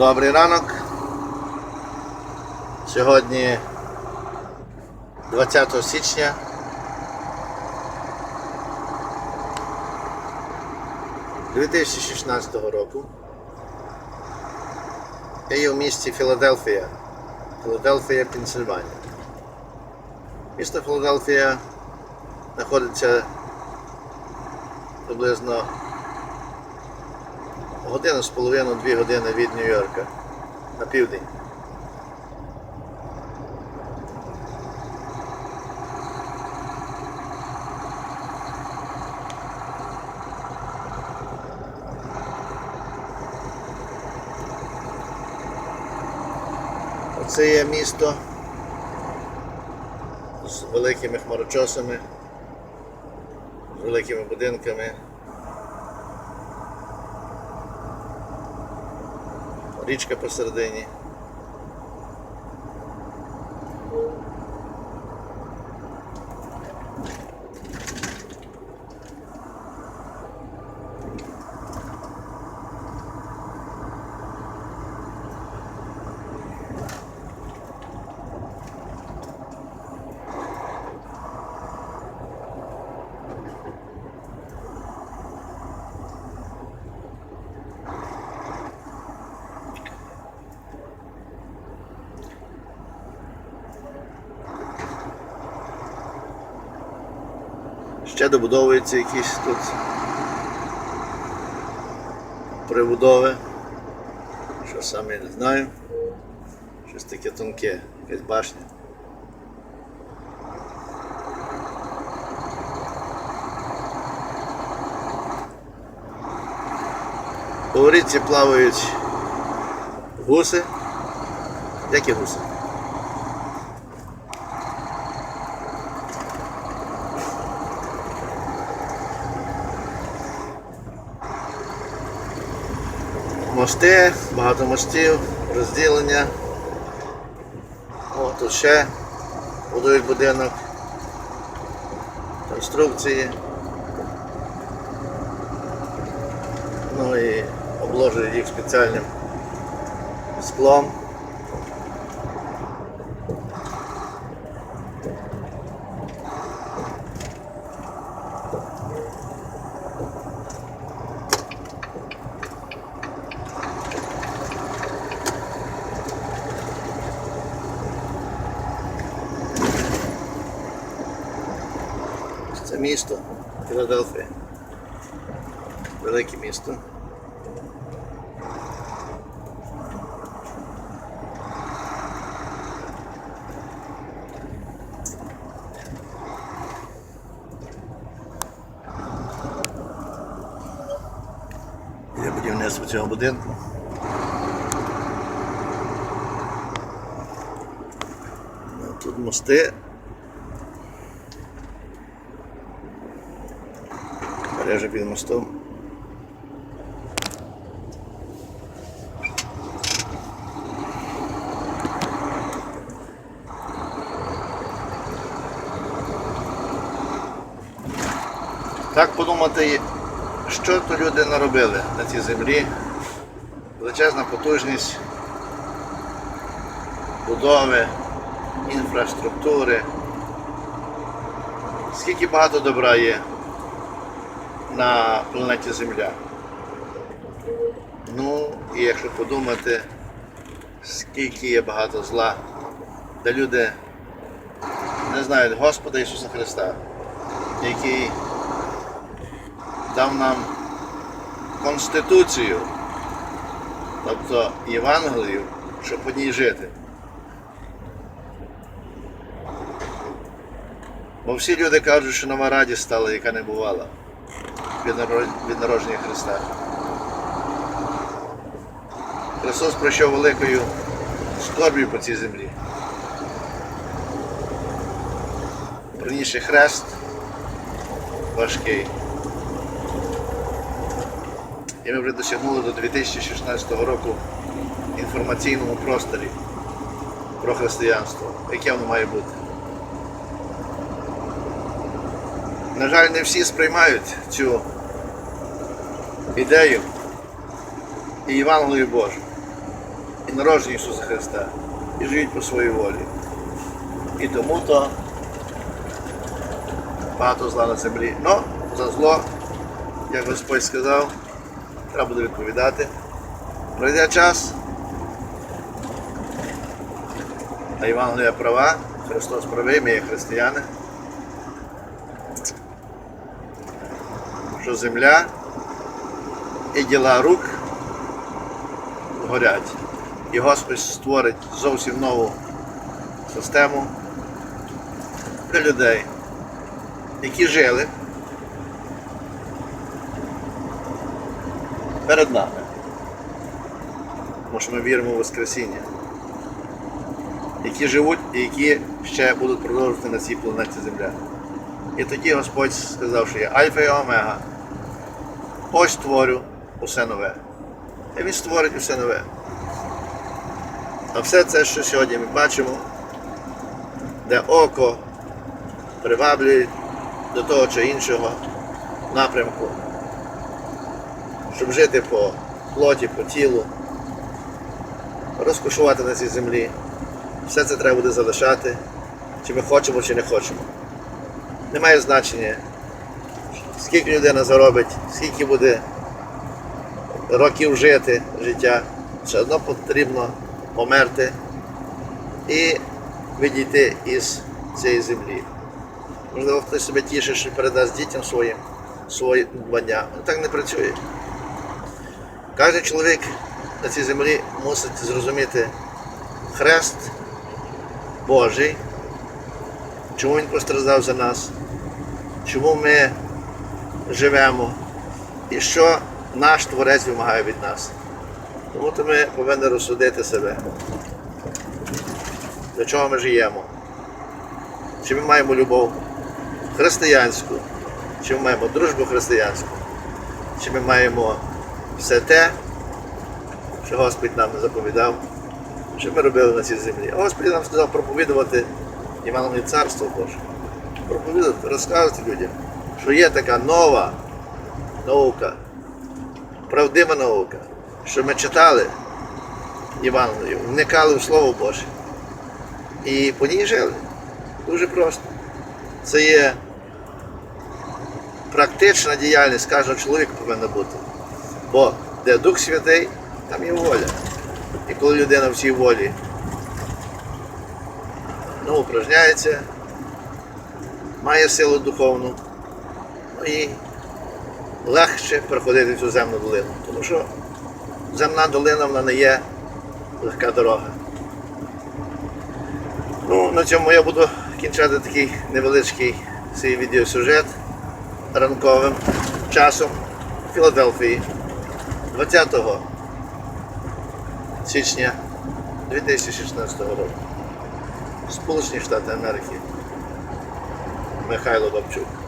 Добрий ранок. Сьогодні 20 січня. Дві 2016 року. Я є в місті Філадельфія. Філадельфія, Пенсильванія. Місто Філадельфія знаходиться приблизно годину з половиною, дві години від Нью-Йорка на південь. Оце є місто з великими хмарочосами, з великими будинками. Річка посередині. Ще добудовуються якісь тут прибудови. Що саме я не знаю. Щось таке тонке, якась башня. По річці плавають гуси. Які гуси? Мости, багато мостів, розділення. О, тут ще будують будинок. Конструкції. Ну і обложують їх спеціальним склом. Це місто Філадельфія. Велике місто. Є будівництво цього будинку. Ну, Тут мости. Мережа під мостом. Так подумати, що то люди наробили на цій землі. Величезна потужність будови, інфраструктури. Скільки багато добра є на планеті Земля. Ну, і якщо подумати, скільки є багато зла, де люди не знають Господа Ісуса Христа, який дав нам Конституцію, тобто Євангелію, щоб по ній жити. Бо всі люди кажуть, що нова радість стала, яка не бувала від народження Христа. Христос пройшов великою скорбію по цій землі. Принісши хрест важкий. І ми вже досягнули до 2016 року інформаційному просторі про християнство, яке воно має бути. На жаль, не всі сприймають цю ідею і Євангелію Божу. і народження Ісуса Христа і живуть по своїй волі. І тому то багато зла на землі. Ну, за зло, як Господь сказав, треба буде відповідати. Пройде час, а Євангелія права, Христос правий, ми є християни. Що земля і діла рук горять. І Господь створить зовсім нову систему для людей, які жили перед нами. Тому що ми віримо в Воскресіння. Які живуть і які ще будуть продовжувати на цій планеті Земля. І тоді Господь сказав, що я Альфа і Омега. Ось творю усе нове. І він створить усе нове. А все це, що сьогодні ми бачимо, де око приваблює до того чи іншого напрямку, щоб жити по плоті, по тілу, розкошувати на цій землі. Все це треба буде залишати, чи ми хочемо, чи не хочемо. Немає значення, скільки людина заробить, скільки буде років жити життя, все одно потрібно померти і відійти із цієї землі. Можливо, хтось себе тішить, що передасть дітям своїм свої надбання. Ну так не працює. Кожен чоловік на цій землі мусить зрозуміти хрест Божий, чому він постраждав за нас, чому ми живемо і що наш Творець вимагає від нас. Тому то ми повинні розсудити себе, до чого ми живемо, чи ми маємо любов християнську, чи ми маємо дружбу християнську, чи ми маємо все те, що Господь нам заповідав, що ми робили на цій землі. А Господь нам сказав проповідувати Івановне Царство Боже. Проповідувати, розказувати людям, що є така нова наука, правдива наука, що ми читали Євангелію, вникали в Слово Боже. І по ній жили. Дуже просто. Це є практична діяльність кожного чоловіка повинна бути. Бо де Дух Святий, там є воля. І коли людина в цій волі ну, упражняється, має силу духовну, ну і легше проходити цю земну долину. Тому що земна долина вона не є легка дорога. Ну, на цьому я буду кінчати такий невеличкий свій відеосюжет ранковим часом в Філадельфії 20 січня 2016 року. Сполучені Штати Америки. Михайло Бабчук.